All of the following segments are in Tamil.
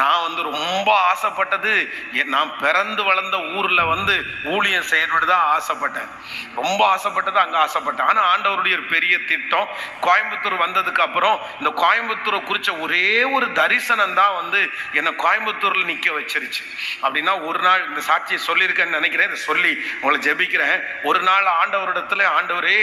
நான் வந்து ரொம்ப ஆசைப்பட்டது நான் பிறந்து வளர்ந்த ஊரில் வந்து ஊழியம் செய்யணும்னு தான் ஆசைப்பட்டேன். ரொம்ப ஆசைப்பட்டது அங்கே ஆசைப்பட்டேன். ஆனால் ஆண்டவருடைய ஒரு பெரிய திட்டம் கோயம்புத்தூர் வந்ததுக்கு அப்புறம் இந்த கோயம்புத்தூரை குறித்த ஒரே ஒரு தரிசனம் தான் வந்து என்னை கோயம்புத்தூரில் நிற்க வச்சிருச்சு. அப்படின்னா ஒரு நாள் இந்த சாட்சியை சொல்லியிருக்கேன்னு நினைக்கிறேன். இதை சொல்லி உங்களை ஜெபிக்கிறேன். ஒரு நாள் ஆண்டவரிடத்துல ஆண்டவரே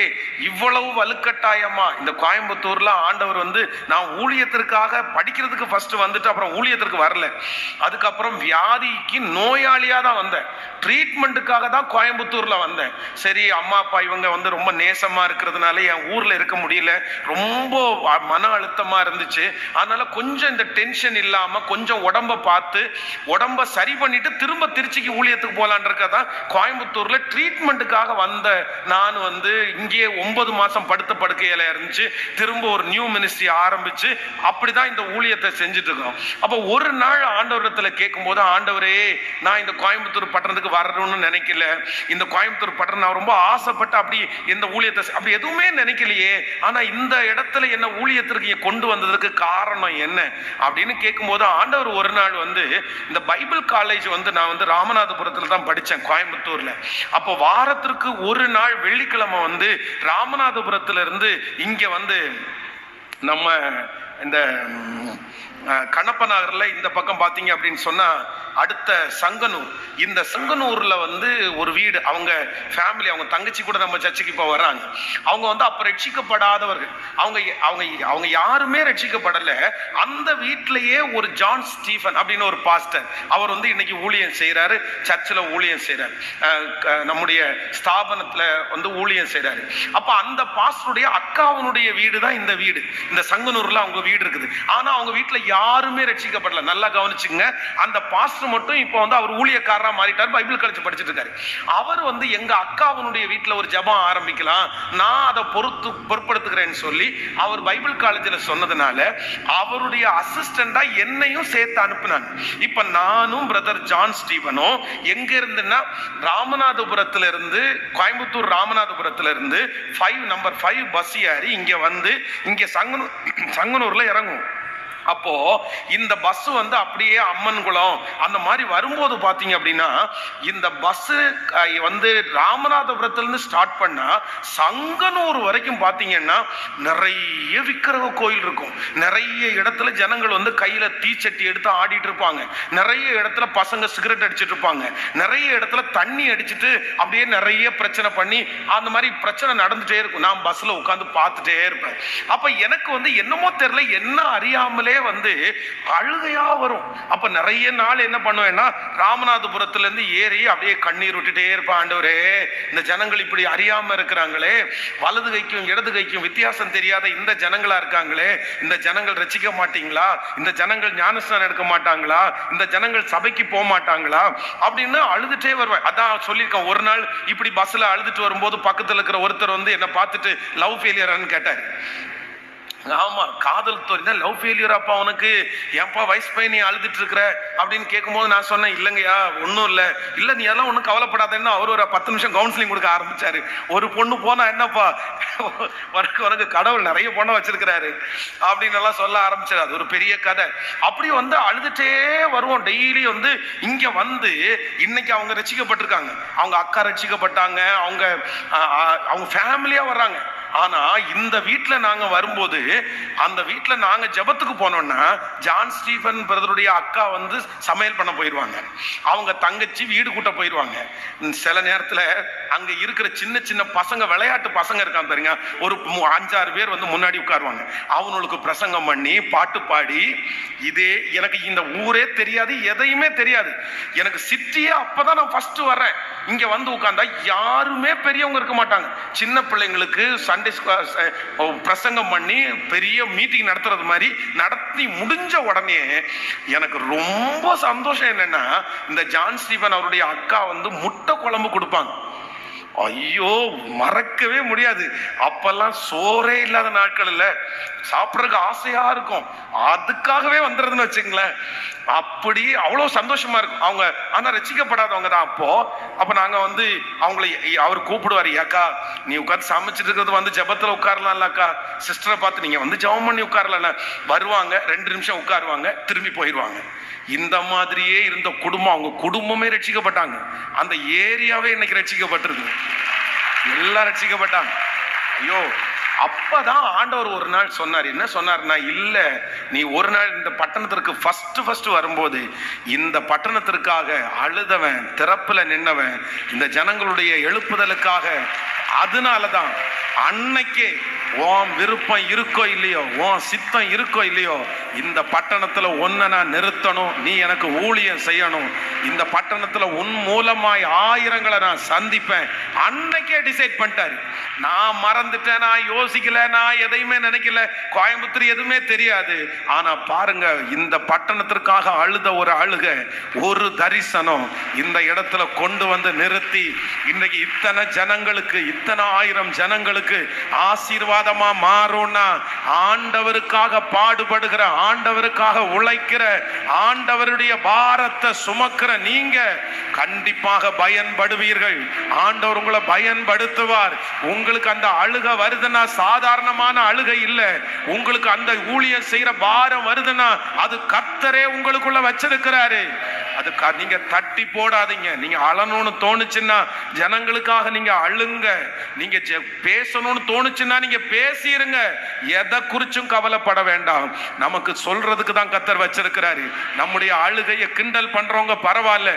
இவ்வளவு வலுக்கட்டாயமா இந்த கோயம்புத்தூர்ல ஆண்டவர் வந்து நான் ஊழியத்திற்காக படிக்கிறதுக்கு ஃபர்ஸ்ட் வந்துட்டு அப்புறம் ஊழியத்திற்கு வரல. அதுக்கப்புறம் வியாதிக்கு நோயாளியா தான் வந்தேன். ட்ரீட்மெண்ட்டுக்காக தான் கோயம்புத்தூர்ல வந்தேன். சரி அம்மா அப்பா இவங்க வந்து ரொம்ப நேசமா இருக்கிறதுனால என் ஊர்ல இருக்க முடியல. ரொம்ப மன அழுத்தமா இருந்துச்சு. அதனால கொஞ்சம் இந்த டென்ஷன் இல்லாம கொஞ்சம் உடம்ப பார்த்து உடம்ப சரி பண்ணிட்டு திரும்ப திருச்சிக்கு ஊழியத்துக்கு போலான்றதான் கோயம்புத்தூர்ல ட்ரீட்மெண்ட்டுக்காக வந்த நான் வந்து இங்கேயே ஒன்பது மாசம் படுத்த படுக்கையில இருந்துச்சு. திரும்ப ஒரு நியூ மினிஸ்ட்ரி ஆரம்பிச்சு அப்படிதான் இந்த ஊழியத்தை செஞ்சுட்டு இருக்கோம். அப்போ ஒரு நாள் ஆண்டவரத்தில் கேட்கும்போது ஆண்டவரே நான் இந்த கோயம்புத்தூர் பட்டணத்துக்கு வரணும்னு நினைக்கல. இந்த கோயம்புத்தூர் பட்டணம் நான் ரொம்ப ஆசைப்பட்டு அப்படி இந்த ஊழியத்தை அப்படி எதுவுமே நினைக்கலையே. ஆனால் இந்த இடத்துல என்ன ஊழியத்திற்கு கொண்டு வந்ததுக்கு காரணம் என்ன? அப்படின்னு கேட்கும்போது ஆண்டவர் ஒரு நாள் வந்து இந்த பைபிள் காலேஜ் வந்து நான் வந்து ராமநாதபுரத்தில் தான் படித்தேன் கோயம்புத்தூரில். அப்போ வாரத்திற்கு ஒரு நாள் வெள்ளிக்கிழமை வந்து ராமநாதபுரத்துல இருந்து வந்து நம்ம இந்த ம், கண்ணப்ப இந்த பக்கம் பார்த்தீங்க அப்படின்னு சொன்னால் அடுத்த சங்கனூர். இந்த சங்கனூரில் வந்து ஒரு வீடு அவங்க ஃபேமிலி அவங்க தங்கச்சி கூட நம்ம சர்ச்சுக்கு இப்போ வர்றாங்க. அவங்க வந்து அப்போ ரட்சிக்கப்படாதவர்கள். அவங்க அவங்க அவங்க யாருமே ரட்சிக்கப்படலை. அந்த வீட்டிலையே ஒரு ஜான் ஸ்டீஃபன் அப்படின்னு ஒரு பாஸ்டர் அவர் வந்து இன்னைக்கு ஊழியம் செய்கிறாரு சர்ச்சில் ஊழியம் செய்கிறார் க- நம்முடைய ஸ்தாபனத்தில் வந்து ஊழியம் செய்கிறாரு அப்போ அந்த பாஸ்டருடைய அக்காவனுடைய வீடு தான் இந்த வீடு. இந்த சங்கனூரில் அவங்க வீடு இருக்குது. ஆனா அவங்க வீட்டுல யாருமே ரட்சிக்கப்படல. நல்லா கவனிச்சுங்க அந்த பாஸ்டர் மட்டும் இப்போ வந்து அவர் ஊழியக்காரரா மாறிட்டார். பைபிள் காலேஜ் படிச்சுட்டு இருக்காரு. அவர் வந்து எங்க அக்காவனுடைய வீட்டுல ஒரு ஜெபம் ஆரம்பிக்கலாம். நான் அதை பொறுத்து பொறுப்படுத்துகிறேன்னு சொல்லி அவர் பைபிள் காலேஜில் சொன்னதுனால அவருடைய அசிஸ்டண்டா என்னையும் சேர்த்து அனுப்புனாங்க. இப்ப நானும் பிரதர் ஜான் ஸ்டீவனும் எங்க இருந்துன்னா ராமநாதபுரத்துல இருந்து கோயம்புத்தூர் ராமநாதபுரத்துல இருந்து ஃபைவ் நம்பர் ஃபைவ் பஸ் ஏறி இங்க வந்து இங்க சங்கனூர் சங்கனூர்ல ഇറങ്ങും அப்போ இந்த பஸ் வந்து அப்படியே அம்மன் குளம் அந்த மாதிரி வரும்போது பார்த்தீங்க அப்படின்னா இந்த பஸ் வந்து ராமநாதபுரத்துலேருந்து ஸ்டார்ட் பண்ணா சங்கனூர் வரைக்கும் பார்த்தீங்கன்னா நிறைய விக்கிரக கோயில் இருக்கும். நிறைய இடத்துல ஜனங்கள் வந்து கையில தீச்சட்டி எடுத்து ஆடிட்டு இருப்பாங்க. நிறைய இடத்துல பசங்க சிகரெட் அடிச்சிட்டு இருப்பாங்க. நிறைய இடத்துல தண்ணி அடிச்சுட்டு அப்படியே நிறைய பிரச்சனை பண்ணி அந்த மாதிரி பிரச்சனை நடந்துட்டே இருக்கும். நான் பஸ்ல உட்காந்து பார்த்துட்டே இருப்பேன். அப்ப எனக்கு வந்து என்னமோ தெரியல என்ன அறியாமலே வந்து அழுகையா வரும். அப்ப நிறைய நாள் என்ன பண்ணுவேன்னா ராமநாதபுரத்துல இருந்து ஏறி அப்படியே கண்ணீர் விட்டுட்டே இருப்பேன் ஆண்டவரே. இந்த ஜனங்கள் இப்படி அறியாம இருக்கிறாங்களே. வலது கைக்கும் இடது கைக்கும் வித்தியாசம் தெரியாத இந்த ஜனங்களா இருக்காங்களே. இந்த ஜனங்கள் ரசிக்க மாட்டீங்களா? இந்த ஜனங்கள் ஞானஸ்தானம் எடுக்க மாட்டாங்களா? இந்த ஜனங்கள் சபைக்கு போக மாட்டாங்களா? அப்படின்னு அழுதுட்டே வருவேன். அதான் சொல்லியிருக்கேன். ஒரு நாள் இப்படி பஸ்ல அழுதுட்டு வரும்போது பக்கத்துல இருக்கிற ஒருத்தர் வந்து என்ன பார்த்துட்டு லவ் ஃபெயிலியரான்னு கேட்டார். ஆமா காதல் தோறினா லவ் ஃபெயிலியர் அப்பா உனக்கு? ஏன்பா வயசு பையன் நீ அழுதுட்டு இருக்கிற? அப்படின்னு கேட்கும்போது நான் சொன்னேன் இல்லைங்கய்யா ஒன்றும் இல்லை. இல்லை நீ எல்லாம் ஒன்றும் கவலைப்படாதேன்னு அவர் ஒரு பத்து நிமிஷம் கவுன்சிலிங் கொடுக்க ஆரம்பிச்சாரு. ஒரு பொண்ணு போனா என்னப்பா? உனக்கு உனக்கு கடவுள் நிறைய பொண்ணை வச்சிருக்கிறாரு. அப்படின்னு எல்லாம் சொல்ல ஆரம்பிச்சாரு. அது ஒரு பெரிய கதை. அப்படி வந்து அழுதுட்டே வருவோம். டெய்லி வந்து இங்க வந்து இன்னைக்கு அவங்க ரசிக்கப்பட்டிருக்காங்க. அவங்க அக்கா ரசிக்கப்பட்டாங்க. அவங்க அவங்க ஃபேமிலியா வர்றாங்க. ஆனா இந்த வீட்டுல நாங்க வரும்போது அந்த வீட்டுல நாங்க ஜெபத்துக்கு போனோம்னா ஜான் ஸ்டீஃபன் பிரதருடைய அக்கா வந்து சமையல் பண்ண போயிடுவாங்க அவங்க தங்கச்சி வீடு கூட்ட போயிடுவாங்க சில நேரத்துல அங்க இருக்கிற சின்ன சின்ன பசங்க விளையாட்டு பசங்க இருக்கான் பாருங்க. ஒரு அஞ்சாறு பேர் வந்து முன்னாடி உட்காருவாங்க. அவனுக்கு பிரசங்கம் பண்ணி பாட்டு பாடி இதே எனக்கு இந்த ஊரே தெரியாது எதையுமே தெரியாது. எனக்கு சிட்டியே அப்பதான் நான் ஃபர்ஸ்ட் வர்றேன். இங்க வந்து உட்கார்ந்தா யாருமே பெரியவங்க இருக்க மாட்டாங்க. சின்ன பிள்ளைங்களுக்கு சன் பிரசங்கம் பண்ணி பெரிய மீட்டிங் நடத்துறது மாதிரி நடத்தி முடிஞ்ச உடனே எனக்கு ரொம்ப சந்தோஷம் என்னன்னா இந்த ஜான் ஸ்டீபன் அவருடைய அக்கா வந்து முட்டை குழம்பு கொடுப்பாங்க. ஐயோ மறக்கவே முடியாது. அப்பெல்லாம் சோறே இல்லாத நாட்கள் இல்லை சாப்பிட்றதுக்கு ஆசையா இருக்கும். அதுக்காகவே வந்துடுறதுன்னு வச்சுங்களேன் அப்படி அவ்வளோ சந்தோஷமா இருக்கும். அவங்க ஆனால் ரசிக்கப்படாதவங்க தான் அப்போ. அப்போ நாங்கள் வந்து அவங்களை அவர் கூப்பிடுவாரு ஏக்கா நீ உட்காந்து சமைச்சிட்டு இருக்கிறது வந்து ஜபத்தில் உட்காரலாம்ல அக்கா சிஸ்டரை பார்த்து நீங்கள் வந்து ஜெபம் பண்ணி உட்காரலாம் வருவாங்க ரெண்டு நிமிஷம் உட்காருவாங்க திரும்பி போயிடுவாங்க இந்த மாதிரியே இருந்த குடும்பம் அவங்க குடும்பமே ரட்சிக்கப்பட்டாங்க அந்த ஏரியாவே இன்னைக்கு ரட்சிக்கப்பட்டிருக்கு எல்லாம் ரட்சிக்கப்பட்டாங்க ஐயோ அப்பதான் ஆண்டவர் ஒரு நாள் சொன்னார். என்ன சொன்னார்னா இல்ல நீ ஒரு நாள் இந்த பட்டணத்திற்கு ஃபர்ஸ்ட் ஃபர்ஸ்ட் வரும்போது இந்த பட்டணத்திற்காக அழுதவன் திறப்புல நின்னவன் இந்த ஜனங்களுடைய எழுப்புதலுக்காக அதனாலதான் அன்னைக்கே உன் விருப்பம் இருக்கோ இல்லையோ உன் சித்தம் இருக்கோ இல்லையோ இந்த பட்டணத்தில் ஒன்றை நான் நிறுத்தணும் நீ எனக்கு ஊழியம் செய்யணும். இந்த பட்டணத்தில் உன் மூலமாய் ஆயிரங்களை நான் சந்திப்பேன். அன்னைக்கே டிசைட் பண்ணிட்டாரு. நான் மறந்துட்டேன் நான் யோசிக்கல நான் எதையுமே நினைக்கல. கோயம்புத்தூர் எதுவுமே தெரியாது. ஆனால் பாருங்க இந்த பட்டணத்திற்காக அழுத ஒரு அழுக ஒரு தரிசனம் இந்த இடத்துல கொண்டு வந்து நிறுத்தி. இன்னைக்கு இத்தனை ஜனங்களுக்கு இத்தனை ஆயிரம் ஜனங்களுக்கு ஆசீர்வாதமா மாறும்னா ஆண்டவருக்காக பாடுபடுகிற ஆண்டவருக்காக உழைக்கிற ஆண்டவருடைய பாரத்தை சுமக்கிற நீங்க கண்டிப்பாக பயன்படுவீர்கள். ஆண்டவர் உங்களை பயன்படுத்துவார். உங்களுக்கு அந்த அழுக வருதுன்னா சாதாரணமான அழுகை இல்லை. உங்களுக்கு அந்த ஊழியம் செய்யற பாரம் வருதுன்னா அது கத்தரே உங்களுக்குள்ள வச்சிருக்கிறாரு. அது க- நீங்க தட்டி போடாதீங்க. நீங்க அழணும்னு தோணுச்சுன்னா ஜனங்களுக்காக நீங்க அழுங்க. நீங்க பேசணும்னு தோணுச்சுன்னா நீங்க பேசிருங்க. எதை குறிச்சும் கவலைப்பட வேண்டாம். நமக்கு சொல்றதுக்கு தான் கத்தர் வச்சிருக்கிறாரு. நம்முடைய அழுகையை கிண்டல் பண்றவங்க பரவாயில்ல.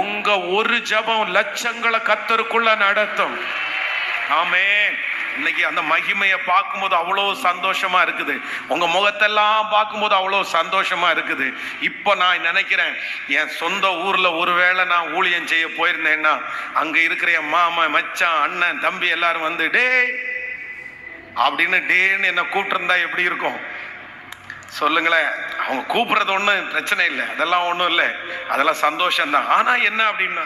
உங்க ஒரு ஜெபம் லட்சங்களை கத்தருக்குள்ள நடத்தும். ஆமே இன்னைக்கு அந்த மகிமையை பார்க்கும்போது அவ்வளோ சந்தோஷமா இருக்குது. உங்க முகத்தெல்லாம் பார்க்கும்போது அவ்வளோ சந்தோஷமா இருக்குது. இப்போ நான் நினைக்கிறேன் என் சொந்த ஊர்ல ஒருவேளை நான் ஊழியம் செய்ய போயிருந்தேன்னா அங்க இருக்கிற என் மாமா மச்சான் அண்ணன் தம்பி எல்லாரும் வந்து டே அப்படின்னு டேன்னு என்ன கூப்பிட்டுருந்தா எப்படி இருக்கும்? சொல்லுங்களேன். அவங்க கூப்பிடுறது ஒன்றும் பிரச்சனை இல்லை. அதெல்லாம் ஒன்றும் இல்லை. அதெல்லாம் சந்தோஷம்தான். ஆனால் என்ன அப்படின்னா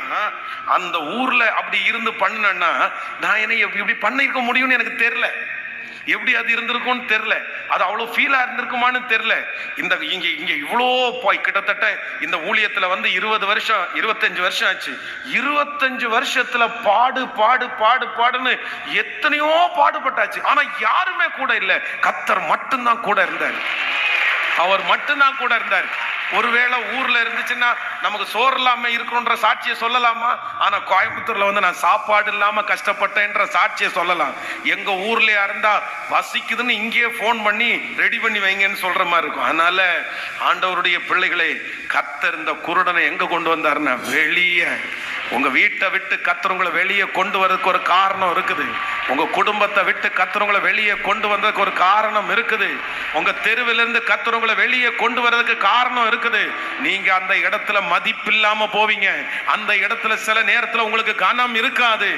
அந்த ஊரில் அப்படி இருந்து பண்ணேன்னா நான் என்ன இப்படி இப்படி பண்ணியிருக்க முடியும்னு எனக்கு தெரியல. எப்படி அது இருந்திருக்கும்னு தெரில அது அவ்வளோ ஃபீலாக இருந்திருக்குமான்னு தெரில இந்த இங்கே இங்கே இவ்வளோ போய் கிட்டத்தட்ட இந்த ஊழியத்தில் வந்து இருபது வருஷம் இருபத்தஞ்சு வருஷம் ஆச்சு. இருபத்தஞ்சு வருஷத்தில் பாடு பாடு பாடு பாடுன்னு எத்தனையோ பாடுபட்டாச்சு. ஆனால் யாருமே கூட இல்லை. கத்தர் மட்டும்தான் கூட இருந்தார். அவர் மட்டும்தான் கூட இருந்தார். ஒருவேளை ஊர்ல இருந்துச்சுன்னா நமக்கு சோறு இல்லாம இருக்கணுன்ற சாட்சியை சொல்லலாமா? ஆனா கோயம்புத்தூர்ல வந்து நான் சாப்பாடு இல்லாம கஷ்டப்பட்டேன்ற சாட்சியை சொல்லலாம். எங்க ஊர்ல இருந்தா வசிக்குதுன்னு இங்கேயே ஃபோன் பண்ணி ரெடி பண்ணி வைங்கன்னு சொல்ற மாதிரி இருக்கும். அதனால ஆண்டவருடைய பிள்ளைகளை கத்தர் இந்த குருடனை எங்க கொண்டு வந்தாருன்னா வெளியே. உங்க வீட்டை விட்டு கத்துறவங்களை வெளியே கொண்டு வரதுக்கு ஒரு காரணம் இருக்குது. உங்க குடும்பத்தை விட்டு கத்துறவங்களை வெளியே கொண்டு வந்ததுக்கு ஒரு காரணம் இருக்குது. உங்க தெருவிலிருந்து கத்துறவங்களை வெளியே கொண்டு வர்றதுக்கு காரணம் இருக்குது. நீங்க அந்த இடத்துல மதிப்பில்லாம போவீங்க. அந்த இடத்துல சில நேரத்துல உங்களுக்கு கனம் இருக்காது.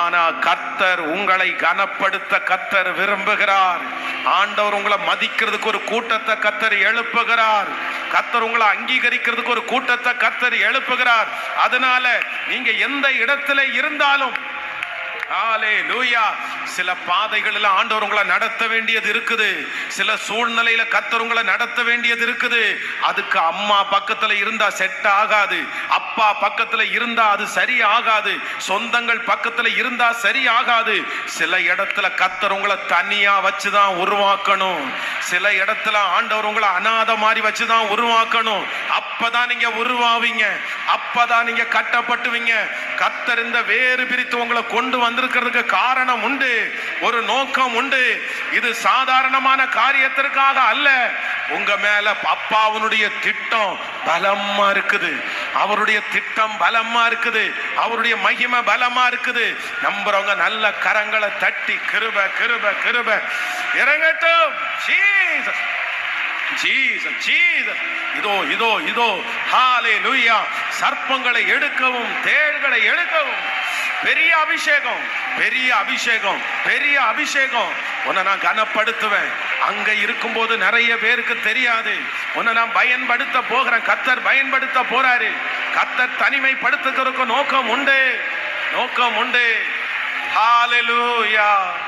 ஆனா கத்தர் உங்களை கனப்படுத்த கத்தர் விரும்புகிறார். ஆண்டவர் உங்களை மதிக்கிறதுக்கு ஒரு கூட்டத்தை கத்தர் எழுப்புகிறார். கத்தர் உங்களை அங்கீகரிக்கிறதுக்கு ஒரு கூட்டத்தை கத்தர் எழுப்புகிறார். அதனால நீங்க எந்த இடத்துல இருந்தாலும் சில பாதைகளில் ஆண்டவர் உங்களை நடத்த வேண்டியது இருக்குது. சில சூழ்நிலையில கத்தர் உங்களை நடத்த வேண்டியது இருக்குது. அதுக்கு அம்மா பக்கத்துல இருந்தா செட் ஆகாது. அப்பா பக்கத்துல இருந்தா அது சரி ஆகாது. சொந்தங்கள் பக்கத்துல இருந்தா சரி ஆகாது. சில இடத்துல கத்தர் உங்களை தனியா வச்சுதான் உருவாக்கணும். சில இடத்துல ஆண்டவர் உங்களை அனாத மாதிரி வச்சுதான் உருவாக்கணும். அப்பதான் நீங்க உருவாவீங்க. அப்பதான் நீங்க கட்டப்பட்டுவீங்க. கத்தர் இந்த வேறு பிரித்து உங்களை கொண்டு வந்திருக்கிறதுக்கு காரணம் உண்டு. ஒரு நோக்கம் உண்டு. இது சாதாரணமான காரியத்திற்காக அல்ல. உங்க மேல அப்பாவுனுடைய திட்டம் பலமா இருக்குது. அவருடைய திட்டம் பலமா இருக்குது. அவருடைய மகிமை பலமா இருக்குது. நம்புறவங்க நல்ல கரங்களை தட்டி கிருப கிருப கிருப. இறங்கட்டும். ஜீசஸ் ஜீசஸ் ஜீசஸ் இதோ இதோ இதோ. ஹாலே லூயா சர்ப்பங்களை எடுக்கவும் தேள்களை எடுக்கவும். பெரிய அபிஷேகம் பெரிய அபிஷேகம் பெரிய அபிஷேகம். உன்னை நான் கனப்படுத்துவேன். அங்க இருக்கும்போது நிறைய பேருக்கு தெரியாது. உன்னை நான் பயன்படுத்த போகிறேன். கத்தர் பயன்படுத்த போறாரு. கத்தர் தனிமைப்படுத்துகிறதுக்கு நோக்கம் உண்டு. நோக்கம் உண்டு. ஹalleluya